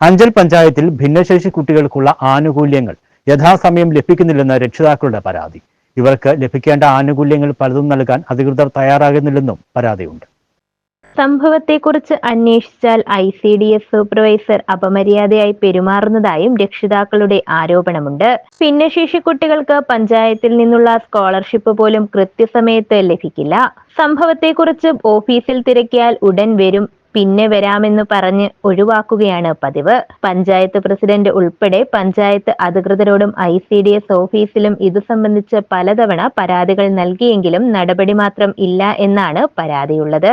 അഞ്ചൽ പഞ്ചായത്തിൽ ഭിന്നശേഷി കുട്ടികൾക്കുള്ള ആനുകൂല്യങ്ങൾ യഥാസമയം ലഭിക്കുന്നില്ലെന്ന രക്ഷിതാക്കളുടെ പരാതി. ഇവർക്ക് ലഭിക്കേണ്ട ആനുകൂല്യങ്ങൾ പലതും നൽകാൻ അധികൃതർ തയ്യാറാകുന്നില്ലെന്നും പരാതിയുണ്ട്. സംഭവത്തെക്കുറിച്ച് അന്വേഷിച്ചാൽ I C D S supervisor അപമര്യാദയായി പെരുമാറുന്നതായും രക്ഷിതാക്കളുടെ ആരോപണമുണ്ട്. ഭിന്നശേഷി കുട്ടികൾക്ക് പഞ്ചായത്തിൽ നിന്നുള്ള സ്കോളർഷിപ്പ് പോലും കൃത്യസമയത്ത് ലഭിക്കില്ല. സംഭവത്തെക്കുറിച്ച് ഓഫീസിൽ തിരക്കിയാൽ ഉടൻ വരും പിന്നെ വരാമെന്ന് പറഞ്ഞ് ഒഴിവാക്കുകയാണ് പതിവ്. പഞ്ചായത്ത് പ്രസിഡന്റ് ഉൾപ്പെടെ പഞ്ചായത്ത് അധികൃതരോടും ഐ സി ഡി എസ് ഓഫീസിലും ഇതു സംബന്ധിച്ച് പലതവണ പരാതികൾ നൽകിയെങ്കിലും നടപടി മാത്രം ഇല്ല എന്നാണ് പരാതിയുള്ളത്.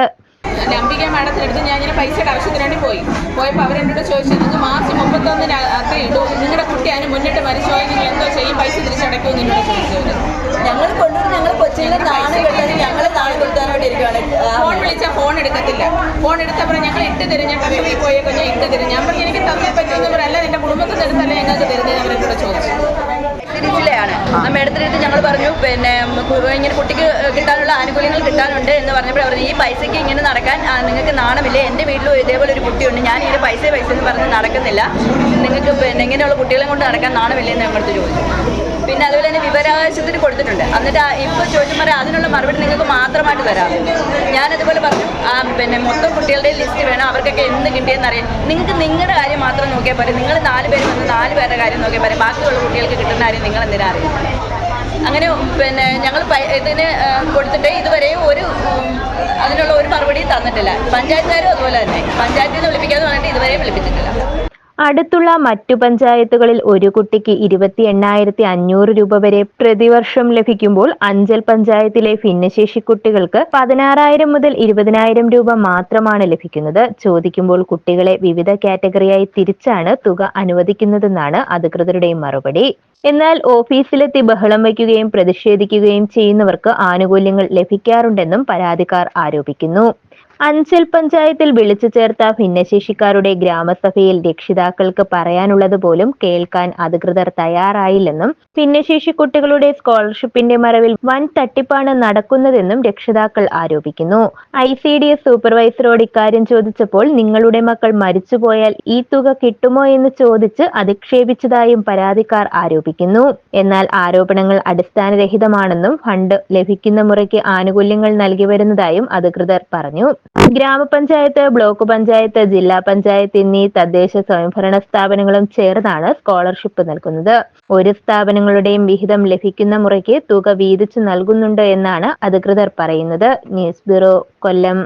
നമ്പിക മാഡത്തിനടുത്ത് ഞാൻ ഇങ്ങനെ പൈസയുടെ ആവശ്യത്തിന് വേണ്ടി പോയി. പോയപ്പോൾ അവരെന്നോട് ചോദിച്ചു നിങ്ങൾക്ക് മാർച്ച് മുപ്പത്തൊന്നിന് അത്ര ഇടൂ നിങ്ങളുടെ കുട്ടി അതിന് മുന്നിട്ട് മരിച്ചുപോയി നിങ്ങൾ എന്തോ ചെയ്യും? പൈസ തിരിച്ചടക്കുമെന്ന് എന്നോട് ചോദിച്ചു. ഞങ്ങൾ കൊണ്ടുവന്ന് ഞങ്ങൾ കൊച്ചിയിൽ നാളെ ഞങ്ങൾ നാളെ കൊടുത്താനോട്ടിരിക്കുകയാണ് ഫോൺ വിളിച്ചാൽ ഫോൺ എടുക്കത്തില്ല. ഫോൺ എടുത്തപ്പോൾ ഞങ്ങൾ ഇട്ട് തരും ഞാൻ ട്രഷറി പോയേക്കോ ഞാൻ ഇട്ട് തരും. ഞാൻ പറഞ്ഞു എനിക്ക് തന്നെ അല്ല എന്റെ കുടുംബത്തിൽ നിന്ന് എടുത്തല്ലേ ഞങ്ങൾക്ക് തരുന്നത് അവരെന്നോട് ചോദിച്ചു ജില്ലയാണ് ആ മേഡത്തിന്റെ അടുത്ത് ഞങ്ങൾ പറഞ്ഞു പിന്നെ ഇങ്ങനെ കുട്ടിക്ക് കിട്ടാനുള്ള ആനുകൂല്യങ്ങൾ കിട്ടാനുണ്ട് എന്ന് പറഞ്ഞപ്പോൾ അവർ ഈ പൈസയ്ക്ക് ഇങ്ങനെ നടക്കാൻ നിങ്ങൾക്ക് നാണമില്ലേ? എന്റെ വീട്ടിലും ഇതേപോലെ ഒരു കുട്ടിയുണ്ട്. ഞാൻ ഇങ്ങനെ പൈസ പൈസ എന്ന് പറഞ്ഞ് നടക്കുന്നില്ല. നിങ്ങൾക്ക് പിന്നെ ഇങ്ങനെയുള്ള കുട്ടികളെ കൊണ്ട് നടക്കാൻ നാണമില്ലേ എന്ന് ഞങ്ങളുടെ ചോദിച്ചു. പിന്നെ അതുപോലെ തന്നെ വിവരാവകാശത്തിന് കൊടുത്തിട്ടുണ്ട്. എന്നിട്ട് ഇപ്പോൾ ചോദിച്ചപ്പോൾ അതിനുള്ള മറുപടി നിങ്ങൾക്ക് മാത്രമായിട്ട് തരാം. ഞാനതുപോലെ പറഞ്ഞു പിന്നെ മൊത്തം കുട്ടികളുടെ ലിസ്റ്റ് വേണം അവർക്കൊക്കെ എന്ത് കിട്ടിയെന്ന് അറിയാം നിങ്ങൾക്ക് നിങ്ങളുടെ കാര്യം മാത്രം നോക്കിയാൽ പോരെ. നിങ്ങൾ നാല് പേര് വന്ന് നാല് പേരുടെ കാര്യം നോക്കിയാൽ പോരെ. ബാക്കിയുള്ള കുട്ടികൾക്ക് കിട്ടുന്ന കാര്യം നിങ്ങൾ എന്തിനാ അറിയാം അങ്ങനെ പിന്നെ ഞങ്ങൾ ഇതിന് കൊടുത്തിട്ട് ഇതുവരെ ഒരു അതിനുള്ള ഒരു മറുപടിയും തന്നിട്ടില്ല. പഞ്ചായത്തുകാരും അതുപോലെ തന്നെ. പഞ്ചായത്തിൽ നിന്ന് വിളിപ്പിക്കാന്ന് പറഞ്ഞിട്ട് ഇതുവരെയും അടുത്തുള്ള മറ്റു പഞ്ചായത്തുകളിൽ ഒരു കുട്ടിക്ക് ഇരുപത്തി എണ്ണായിരത്തി അഞ്ഞൂറ് രൂപ വരെ പ്രതിവർഷം ലഭിക്കുമ്പോൾ അഞ്ചൽ പഞ്ചായത്തിലെ ഭിന്നശേഷി കുട്ടികൾക്ക് പതിനാറായിരം മുതൽ ഇരുപതിനായിരം രൂപ മാത്രമാണ് ലഭിക്കുന്നത്. ചോദിക്കുമ്പോൾ കുട്ടികളെ വിവിധ കാറ്റഗറിയായി തിരിച്ചാണ് തുക അനുവദിക്കുന്നതെന്നാണ് അധികൃതരുടെയും മറുപടി. എന്നാൽ ഓഫീസിലെത്തി ബഹളം വയ്ക്കുകയും പ്രതിഷേധിക്കുകയും ചെയ്യുന്നവർക്ക് ആനുകൂല്യങ്ങൾ ലഭിക്കാറുണ്ടെന്നും പരാതിക്കാർ ആരോപിക്കുന്നു. അഞ്ചൽ പഞ്ചായത്തിൽ വിളിച്ചു ചേർത്ത ഭിന്നശേഷിക്കാരുടെ ഗ്രാമസഭയിൽ രക്ഷിതാക്കൾക്ക് പറയാനുള്ളത് പോലും കേൾക്കാൻ അധികൃതർ തയ്യാറായില്ലെന്നും ഭിന്നശേഷി കുട്ടികളുടെ സ്കോളർഷിപ്പിന്റെ മറവിൽ വൻ തട്ടിപ്പാണ് നടക്കുന്നതെന്നും രക്ഷിതാക്കൾ ആരോപിക്കുന്നു. ഐ സി ഡി എസ് സൂപ്പർവൈസറോട് ഇക്കാര്യം ചോദിച്ചപ്പോൾ നിങ്ങളുടെ മക്കൾ മരിച്ചുപോയാൽ ഈ തുക കിട്ടുമോ എന്ന് ചോദിച്ച് അധിക്ഷേപിച്ചതായും പരാതിക്കാർ ആരോപിക്കുന്നു. എന്നാൽ ആരോപണങ്ങൾ അടിസ്ഥാനരഹിതമാണെന്നും ഫണ്ട് ലഭിക്കുന്ന മുറയ്ക്ക് ആനുകൂല്യങ്ങൾ നൽകി വരുന്നതായും അധികൃതർ പറഞ്ഞു. ഗ്രാമപഞ്ചായത്ത് ബ്ലോക്ക് പഞ്ചായത്ത് ജില്ലാ പഞ്ചായത്ത് എന്നീ തദ്ദേശ സ്വയംഭരണ സ്ഥാപനങ്ങളും ചേർന്നാണ് സ്കോളർഷിപ്പ് നൽകുന്നത്. ഒരു സ്ഥാപനങ്ങളുടെയും വിഹിതം ലഭിക്കുന്ന മുറയ്ക്ക് തുക വീതിച്ചു നൽകുന്നുണ്ട് എന്നാണ് അധികൃതർ പറയുന്നത്. News bureau Kollam.